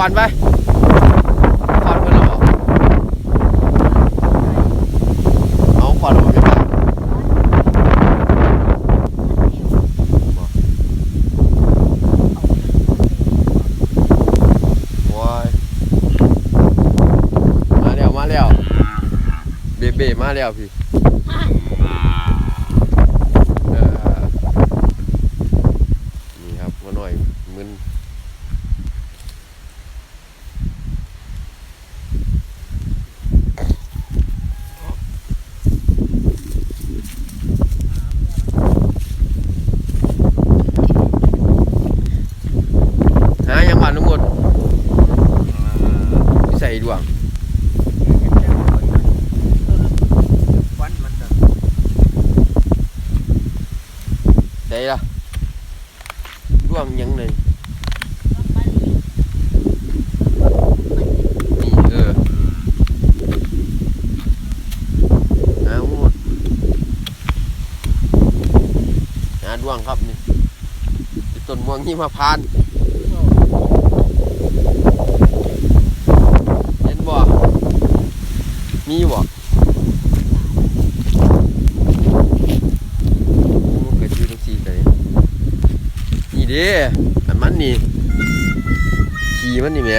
ขวานไปขวานเพิ่นแล้วบ่เอาขวานลงไปบ้ายมาแล้วมาแล้วเบเบมาแล้วพี่เออนี่ครับมาหน่อยมึน หายังหวานทั้งหมดใส่ดวงควันมันจะได้ละดวงยังเลยนี่เออหาหมดหาดวงครับนี่ที่ต้นม่วงนี่มาพานต์ เห็นบ่ มีบ่มันเกิดอยู่ตรงสี่กันนี่เด้อันมันนี่ขี่มันนี่แหม่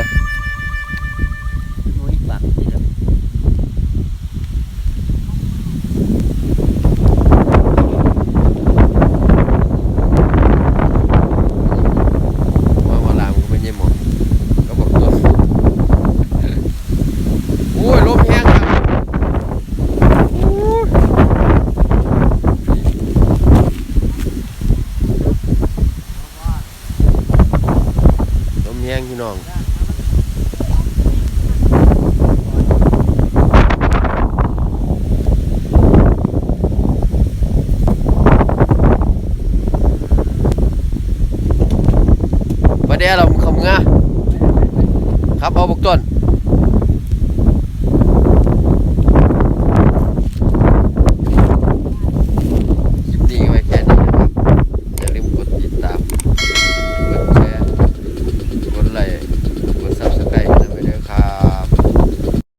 นุ้ยปากนี่แหละ ว่ามาลามก็ไม่เยี่ยมหมอก็บอกตัวโอ้ยลมแห้งครับโอ้ยลมแห้งพี่ น้องประเดี๋ยวเราคำงาครับเอาบุกต้น